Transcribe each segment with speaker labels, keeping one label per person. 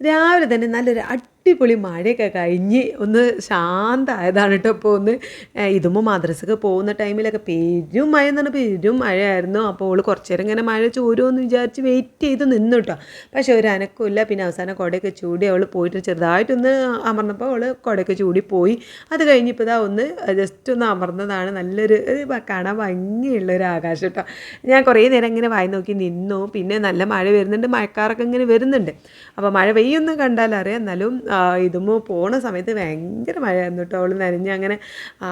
Speaker 1: രാവിലെ തന്നെ നല്ലൊരു അടിപൊളി മഴയൊക്കെ കഴിഞ്ഞ് ഒന്ന് ശാന്തമായതാണ് കേട്ടോ. ഇപ്പോൾ ഒന്ന് ഇതുമ്പോൾ മദ്രസക്ക് പോകുന്ന ടൈമിലൊക്കെ പേരും മഴ എന്ന് പറഞ്ഞാൽ പെരും മഴയായിരുന്നു. അപ്പോൾ ഓൾ കുറച്ച് നേരം ഇങ്ങനെ മഴ ചോരുമെന്ന് വിചാരിച്ച് വെയിറ്റ് ചെയ്ത് നിന്നു കേട്ടോ. പക്ഷേ ഒരു അനക്കമില്ല പിന്നെ അവസാനം കുടയൊക്കെ ചൂടി അവൾ പോയിട്ട് ചെറുതായിട്ടൊന്ന് അമർന്നപ്പോൾ അവൾ കുടയൊക്കെ ചൂടി പോയി. അത് കഴിഞ്ഞിപ്പോൾ ഇതാ ഒന്ന് ജസ്റ്റ് ഒന്ന് അമർന്നതാണ്. നല്ലൊരു കാണാൻ ഭംഗിയുള്ള ഒരു ആകാശം കേട്ടോ. ഞാൻ കുറേ നേരം ഇങ്ങനെ വായി നോക്കി നിന്നു. പിന്നെ നല്ല മഴ വരുന്നുണ്ട്. മഴക്കാറൊക്കെ ഇങ്ങനെ വരുന്നുണ്ട്. അപ്പോൾ മഴ പെയ്യൊന്നും കണ്ടാലറിയാം എന്നാലും ഇതുമ്പോൾ പോണ സമയത്ത് ഭയങ്കര മഴയായിരുന്നു കേട്ടോ അവൾ നനഞ്ഞ് അങ്ങനെ ആ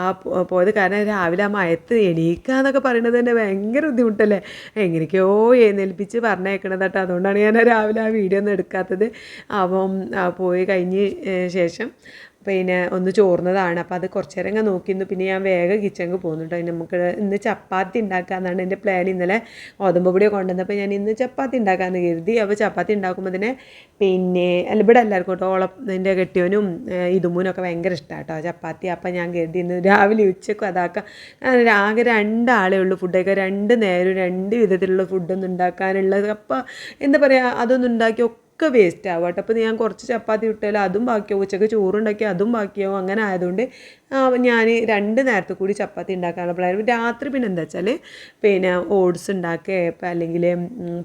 Speaker 1: പോയത് കാരണം രാവിലെ ആ മയത്ത് എണീക്കുക എന്നൊക്കെ പറയുന്നത് തന്നെ ഭയങ്കര ബുദ്ധിമുട്ടല്ലേ? എങ്ങനെയൊക്കെയോ എഴുന്നേൽപ്പിച്ച് പറഞ്ഞേക്കണത് കേട്ടോ അതുകൊണ്ടാണ് ഞാൻ രാവിലെ ആ വീഡിയോ ഒന്നും എടുക്കാത്തത്. അപ്പം പോയി കഴിഞ്ഞ് ശേഷം പിന്നെ ഒന്ന് ചോർന്നതാണ്. അപ്പോൾ അത് കുറച്ച് നേരം നോക്കിയിരുന്നു പിന്നെ ഞാൻ വേഗം കിച്ചണിൽ പോകുന്നുണ്ട് കേട്ടോ നമുക്ക് ഇന്ന് ചപ്പാത്തി ഉണ്ടാക്കാമെന്നാണ് എന്റെ പ്ലാൻ ഇന്നലെ ഗോതമ്പ് പൊടി കൊണ്ടുവന്നപ്പോൾ ഞാൻ ഇന്ന് ചപ്പാത്തി ഉണ്ടാക്കാമെന്ന് കരുതി. അപ്പോൾ ചപ്പാത്തി ഉണ്ടാക്കുമ്പോൾ തന്നെ പിന്നെ അല്ല ഇവിടെ എല്ലാവർക്കും കേട്ടോ ഓളം എന്റെ കെട്ടിയവനും ഇതുമൂനൊക്കെ ഭയങ്കര ഇഷ്ടമാണ് കേട്ടോ ചപ്പാത്തി. അപ്പം ഞാൻ കരുതി ഇന്ന് രാവിലെ ഉച്ചക്കും അതാക്കാം. ആകെ രണ്ടാളേ ഉള്ളൂ ഫുഡൊക്കെ രണ്ട് നേരം രണ്ട് വിധത്തിലുള്ള ഫുഡൊന്നും ഉണ്ടാക്കാനുള്ളത് അപ്പോൾ എന്താ പറയുക അതൊന്നും ഉണ്ടാക്കി ഒക്കെ വേസ്റ്റ് ആവും കേട്ടോ. അപ്പോൾ ഞാൻ കുറച്ച് ചപ്പാത്തി ഇട്ടാലും അതും ബാക്കിയാവും. ഉച്ചയ്ക്ക് ചോറുണ്ടാക്കി അതും ബാക്കിയാവും. അങ്ങനെ ആയതുകൊണ്ട് ഞാൻ രണ്ട് നേരത്തെ കൂടി ചപ്പാത്തി ഉണ്ടാക്കാനുള്ള പ്ലാൻ രാത്രി പിന്നെ എന്താ വെച്ചാൽ പിന്നെ ഓട്സ് ഉണ്ടാക്കുക അല്ലെങ്കിൽ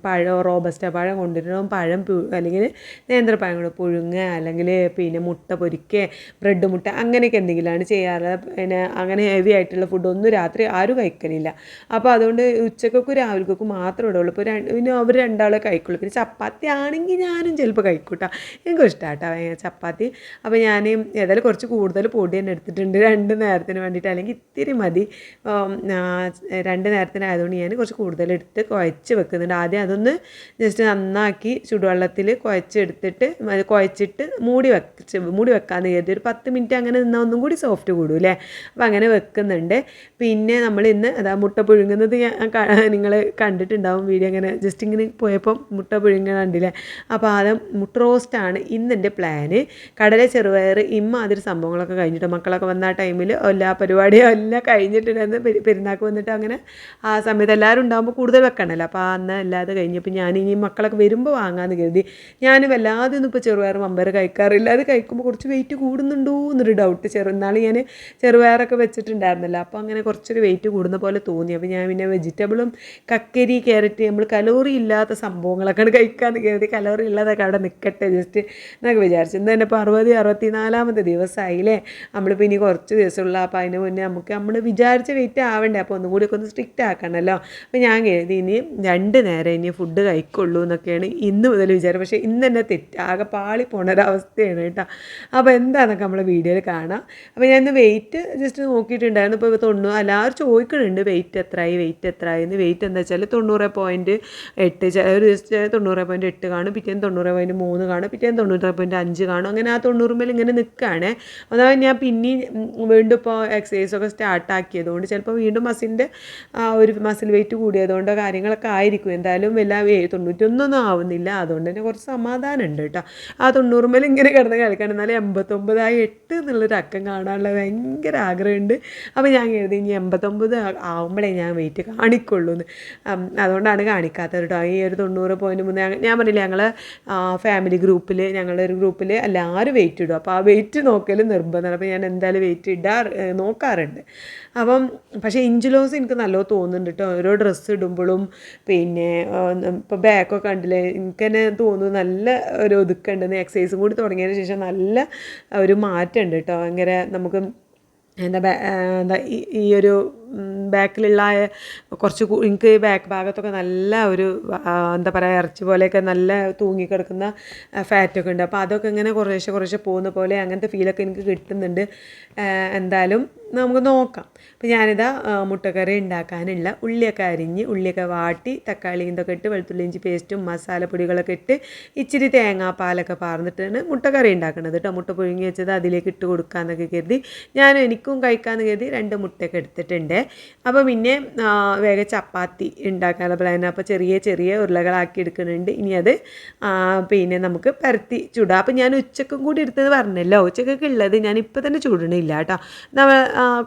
Speaker 1: പഴം റോബസ്റ്റ പഴം കൊണ്ടുവരണം. പഴം അല്ലെങ്കിൽ നേന്ത്രപ്പഴം കൂടെ പുഴുങ്ങ അല്ലെങ്കിൽ പിന്നെ മുട്ട പൊരിക്കുക ബ്രെഡ് മുട്ട അങ്ങനെയൊക്കെ എന്തെങ്കിലുമാണ് ചെയ്യാറ്. പിന്നെ അങ്ങനെ ഹെവി ആയിട്ടുള്ള ഫുഡൊന്നും രാത്രി ആരും കഴിക്കലില്ല. അപ്പോൾ അതുകൊണ്ട് ഉച്ചക്കൊക്കെ രാവിലേക്കൊക്കെ മാത്രമേ ഇടുള്ളൂ. ഇപ്പോൾ പിന്നെ അവർ രണ്ടാളെ കഴിക്കുള്ളൂ. പിന്നെ ചപ്പാത്തി ആണെങ്കിൽ ഞാനും ചിലപ്പോൾ കഴിക്കൂട്ടാ. എനിക്കും ഇഷ്ടമാട്ടോ ചപ്പാത്തി. അപ്പോൾ ഞാൻ ഏതായാലും കുറച്ച് കൂടുതൽ പൊടി തന്നെ എടുത്തിട്ടുണ്ട്. രണ്ട് നേരത്തിന് വേണ്ടിയിട്ട് അല്ലെങ്കിൽ ഇത്തിരി മതി. രണ്ട് നേരത്തിനായതുകൊണ്ട് ഞാൻ കുറച്ച് കൂടുതൽ എടുത്ത് കുഴച്ച് വെക്കുന്നുണ്ട്. ആദ്യം അതൊന്ന് ജസ്റ്റ് നന്നാക്കി ചുടുവെള്ളത്തിൽ കുഴച്ചെടുത്തിട്ട് കുഴച്ചിട്ട് മൂടി വെച്ച് മൂടി വെക്കാമെന്ന് കരുതി. ഒരു പത്ത് മിനിറ്റ് അങ്ങനെ നിന്നാൽ ഒന്നും കൂടി സോഫ്റ്റ് കൂടും അല്ലേ? അപ്പോൾ അങ്ങനെ വെക്കുന്നുണ്ട്. പിന്നെ നമ്മൾ ഇന്ന് അതാ മുട്ട പുഴുങ്ങുന്നത് നിങ്ങൾ കണ്ടിട്ടുണ്ടാവും. വീഡിയോ അങ്ങനെ ജസ്റ്റ് ഇങ്ങനെ പോയപ്പോൾ മുട്ട പുഴുങ്ങാൻ അപ്പോൾ അത് മുട്ട റോസ്റ്റാണ് ഇന്നെന്റെ പ്ലാന് കടല ചെറുപയർ ഇമ്മാതിരി സംഭവങ്ങളൊക്കെ കഴിഞ്ഞിട്ട് മക്കളൊക്കെ വന്ന ആ ടൈമിൽ എല്ലാ പരിപാടിയും എല്ലാം കഴിഞ്ഞിട്ടുണ്ടായിരുന്നു പെരുന്നാക്ക് വന്നിട്ട് അങ്ങനെ ആ സമയത്ത് എല്ലാവരും ഉണ്ടാകുമ്പോൾ കൂടുതൽ വെക്കണമല്ലോ അപ്പോൾ അന്ന് അല്ലാതെ കഴിഞ്ഞപ്പോൾ ഞാൻ ഇനി മക്കളൊക്കെ വരുമ്പോൾ വാങ്ങാമെന്ന് കരുതി. ഞാൻ വല്ലാതെ ഒന്നും ഇപ്പോൾ ചെറുപയർ മമ്പയർ കഴിക്കാറില്ല. അത് കഴിക്കുമ്പോൾ കുറച്ച് വെയിറ്റ് കൂടുന്നുണ്ടോ എന്നൊരു ഡൗട്ട് ചെറുന്നാൾ ഞാൻ ചെറുപയറൊക്കെ വെച്ചിട്ടുണ്ടായിരുന്നല്ലോ. അപ്പോൾ അങ്ങനെ കുറച്ചൊരു വെയിറ്റ് കൂടുന്ന പോലെ തോന്നി. അപ്പോൾ ഞാൻ പിന്നെ വെജിറ്റബിളും കക്കരി ക്യാരറ്റ് നമ്മൾ കലോറി ഇല്ലാത്ത സംഭവങ്ങളൊക്കെയാണ് കഴിക്കാമെന്ന് കരുതി. കലോറി ഉള്ളതൊക്കെ അവിടെ നിൽക്കട്ടെ ജസ്റ്റ് എന്നൊക്കെ വിചാരിച്ചു. ഇന്ന് തന്നെ ഇപ്പോൾ അറുപത് അറുപത്തി നാലാമത്തെ ദിവസമായില്ലേ നമ്മളിപ്പോൾ ഇനി കുറച്ച് ദിവസമുള്ള അപ്പോൾ അതിന് മുന്നേ നമുക്ക് നമ്മൾ വിചാരിച്ച വെയിറ്റ് ആവണ്ടേ അപ്പോൾ ഒന്നും കൂടി ഒക്കെ ഒന്ന് സ്ട്രിക്റ്റ് ആക്കണമല്ലോ അപ്പോൾ ഞാൻ കരുതി ഇനി രണ്ട് നേരം ഇനി ഫുഡ് കഴിക്കുള്ളൂ എന്നൊക്കെയാണ് ഇന്ന് മുതൽ വിചാരം. പക്ഷേ ഇന്ന് തന്നെ തെറ്റാകെ പാളി പോണൊരവസ്ഥയാണ് കേട്ടോ. അപ്പോൾ എന്താണെന്നൊക്കെ നമ്മൾ വീഡിയോയിൽ കാണാം. അപ്പോൾ ഞാൻ ഇന്ന് വെയിറ്റ് ജസ്റ്റ് നോക്കിയിട്ടുണ്ടായിരുന്നു. ഇപ്പോൾ തൊണ്ണൂറ് എല്ലാവരും ചോദിക്കുന്നുണ്ട് വെയിറ്റ് എത്രയായി വെയിറ്റ് എത്രയായി എന്ന്. വെയിറ്റ് എന്താ വെച്ചാൽ തൊണ്ണൂറ് പോയിന്റ് എട്ട് ഒരു ദിവസം തൊണ്ണൂറ് പോയിന്റ് എട്ട് കാണും പിറ്റേന്ന് തൊണ്ണൂറ് പോയിന്റ് മൂന്ന് കാണും പിറ്റേന്ന് തൊണ്ണൂറ് പോയിന്റ് അഞ്ച് കാണും. അങ്ങനെ ആ തൊണ്ണൂറ് മേൽ ഇങ്ങനെ നിൽക്കുകയാണ് അതായത് ഞാൻ പിന്നെയും വീണ്ടും ഇപ്പോൾ എക്സസൈസ് ഒക്കെ സ്റ്റാർട്ട് ആക്കിയതുകൊണ്ട് ചിലപ്പോൾ വീണ്ടും മസിലിന്റെ ആ ഒരു മസിൽ വെയിറ്റ് കൂടിയതുകൊണ്ടോ കാര്യങ്ങളൊക്കെ ആയിരിക്കും. എന്തായാലും എല്ലാം തൊണ്ണൂറ്റൊന്നൊന്നും ആവുന്നില്ല. അതുകൊണ്ട് തന്നെ കുറച്ച് സമാധാനം ഉണ്ട് കേട്ടോ. ആ തൊണ്ണൂറ് മേലെ ഇങ്ങനെ കിടന്ന് കളിക്കണം. എന്നാലും എൺപത്തൊമ്പതായി എട്ട് എന്നുള്ളൊരു അക്കം കാണാനുള്ള ഭയങ്കര ആഗ്രഹമുണ്ട്. അപ്പോൾ ഞാൻ കരുതി ഇനി എൺപത്തൊമ്പത് ആവുമ്പോഴേ ഞാൻ വെയിറ്റ് കാണിക്കുള്ളൂ എന്ന്. അതുകൊണ്ടാണ് കാണിക്കാത്തത് കേട്ടോ. ഈ ഒരു തൊണ്ണൂറ് പോയിന്റ് മൂന്ന് ഞാൻ പറഞ്ഞില്ല ഞങ്ങൾ ഫാമിലി ഗ്രൂപ്പിൽ ഞങ്ങളുടെ ഒരു ഗ്രൂപ്പിൽ എല്ലാവരും വെയിറ്റ് ഇടും. അപ്പോൾ ആ വെയിറ്റ് നോക്കൽ നിർബന്ധമാണ്. അപ്പോൾ ഞാൻ എന്തായാലും വെയിറ്റ് ഇടാ നോക്കാറുണ്ട്. അപ്പം പക്ഷേ ഇഞ്ചുലോസ് എനിക്ക് നല്ലോ തോന്നുന്നുണ്ട് കേട്ടോ ഓരോ ഡ്രസ്സ് ഇടുമ്പോഴും പിന്നെ ഇപ്പോൾ ബാക്കൊക്കെ കണ്ടില്ലേ എനിക്ക് തന്നെ തോന്നുന്നു നല്ല ഒരു ഒതുക്കുണ്ടെന്ന് എക്സസൈസും കൂടി തുടങ്ങിയതിന് ശേഷം നല്ല ഒരു മാറ്റമുണ്ട് കേട്ടോ ഭയങ്കര നമുക്ക് എന്താ എന്താ ഈ ഒരു ബാക്കിലുള്ള കുറച്ച് എനിക്ക് ബാക്ക് ഭാഗത്തൊക്കെ നല്ല ഒരു എന്താ പറയുക ഇറച്ചി പോലെയൊക്കെ നല്ല തൂങ്ങിക്കിടക്കുന്ന ഫാറ്റൊക്കെ ഉണ്ട്. അപ്പോൾ അതൊക്കെ ഇങ്ങനെ കുറേശ്ശെ കുറേശ്ശെ പോകുന്ന പോലെ അങ്ങനത്തെ ഫീലൊക്കെ എനിക്ക് കിട്ടുന്നുണ്ട്. എന്തായാലും നമുക്ക് നോക്കാം. അപ്പോൾ ഞാനിതാ മുട്ടക്കറി ഉണ്ടാക്കാനുള്ള ഉള്ളിയൊക്കെ അരിഞ്ഞ് ഉള്ളിയൊക്കെ വാട്ടി തക്കാളി ഇതൊക്കെ ഇട്ട് വെളുത്തുള്ളി ഇഞ്ചി പേസ്റ്റും മസാലപ്പൊടികളൊക്കെ ഇട്ട് ഇച്ചിരി തേങ്ങാപ്പാലൊക്കെ പാർന്നിട്ടാണ് മുട്ടക്കറി ഉണ്ടാക്കുന്നത് കേട്ടോ മുട്ട പുഴുങ്ങി വെച്ചത് അതിലേക്ക് ഇട്ട് കൊടുക്കാമെന്നൊക്കെ കരുതി ഞാനും എനിക്കും കഴിക്കാമെന്ന് കരുതി രണ്ട് മുട്ടയൊക്കെ എടുത്തിട്ടുണ്ട്. അപ്പോൾ പിന്നെ വേഗം ചപ്പാത്തി ഉണ്ടാക്കാനുള്ള പ്ലാൻ അപ്പോൾ ചെറിയ ചെറിയ ഉരുളകളാക്കി എടുക്കുന്നുണ്ട്. ഇനി അത് പിന്നെ നമുക്ക് പരത്തി ചൂടാം. അപ്പോൾ ഞാൻ ഉച്ചക്കും കൂടി എടുത്തത് പറഞ്ഞല്ലോ. ഉച്ചക്കൊക്കെ ഉള്ളത് ഞാൻ ഇപ്പോൾ തന്നെ ചൂടണില്ല കേട്ടോ. നമ്മൾ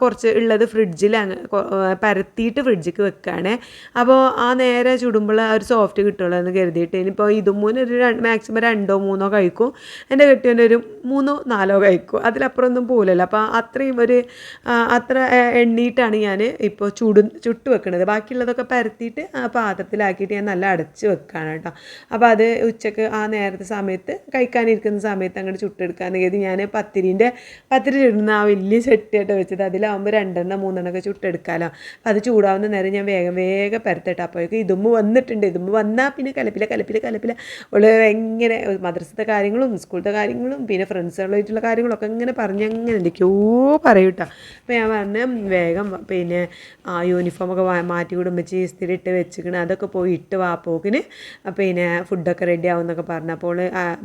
Speaker 1: കുറച്ച് ഉള്ളത് ഫ്രിഡ്ജിൽ പരത്തിയിട്ട് ഫ്രിഡ്ജിക്ക് വെക്കുകയാണ് അപ്പോൾ ആ നേരെ ചുടുമ്പോൾ ആ ഒരു സോഫ്റ്റ് കിട്ടുള്ളൂ എന്ന് കരുതിയിട്ട്. ഇനിയിപ്പോൾ ഇതും മൂന്ന് ഒരു മാക്സിമം രണ്ടോ മൂന്നോ കഴിക്കും. എന്റെ കെട്ടിയവന്റെ ഒരു മൂന്നോ നാലോ കഴിക്കും. അതിലപ്പുറം ഒന്നും പോലല്ലോ അപ്പോൾ അത്രയും ഒരു അത്ര എണ്ണീട്ടാണ് ഞാൻ ഇപ്പോൾ ചുടു ചുട്ട് വെക്കണത്. ബാക്കിയുള്ളതൊക്കെ പരത്തിയിട്ട് ആ പാത്രത്തിലാക്കിയിട്ട് ഞാൻ നല്ല അടച്ച് വെക്കുകയാണ് കേട്ടോ. അപ്പോൾ അത് ഉച്ചയ്ക്ക് ആ നേരത്തെ സമയത്ത് കഴിക്കാനിരിക്കുന്ന സമയത്ത് അങ്ങോട്ട് ചുട്ടെടുക്കാന്ന് കരുതി ഞാൻ പത്തിരിന്റെ പത്തിരി ചുടുന്ന ആ വലിയ ചട്ടിയായിട്ട് വെച്ചത്. അതിലാവുമ്പോൾ രണ്ടെണ്ണം മൂന്നെണ്ണം ഒക്കെ ചുട്ടെടുക്കാമല്ലോ അപ്പോൾ അത് ചൂടാവുന്ന നേരം ഞാൻ വേഗം വേഗം പരത്തട്ടെ. അപ്പോഴേക്കും ഇതുമ്പ് വന്നിട്ടുണ്ട്. ഇതുമ്പ് വന്നാൽ പിന്നെ കലപ്പില കലപ്പില കലപ്പില ഉള്ള എങ്ങനെ മദ്രസത്തെ കാര്യങ്ങളും സ്കൂളത്തെ കാര്യങ്ങളും പിന്നെ ഫ്രണ്ട്സുകളായിട്ടുള്ള കാര്യങ്ങളൊക്കെ ഇങ്ങനെ പറഞ്ഞ് അങ്ങനെ എന്തൊക്കെയോ പറയൂട്ടോ അപ്പോൾ ഞാൻ പറഞ്ഞ് വേഗം പിന്നെ ആ യൂണിഫോമൊക്കെ മാറ്റി കുടുംബിച്ച് ഇസ്തിരിട്ട് വെച്ചിക്കണ് അതൊക്കെ പോയി ഇട്ട് വാപ്പോക്കിന് പിന്നെ ഫുഡൊക്കെ റെഡി ആവുമെന്നൊക്കെ പറഞ്ഞു. അപ്പോൾ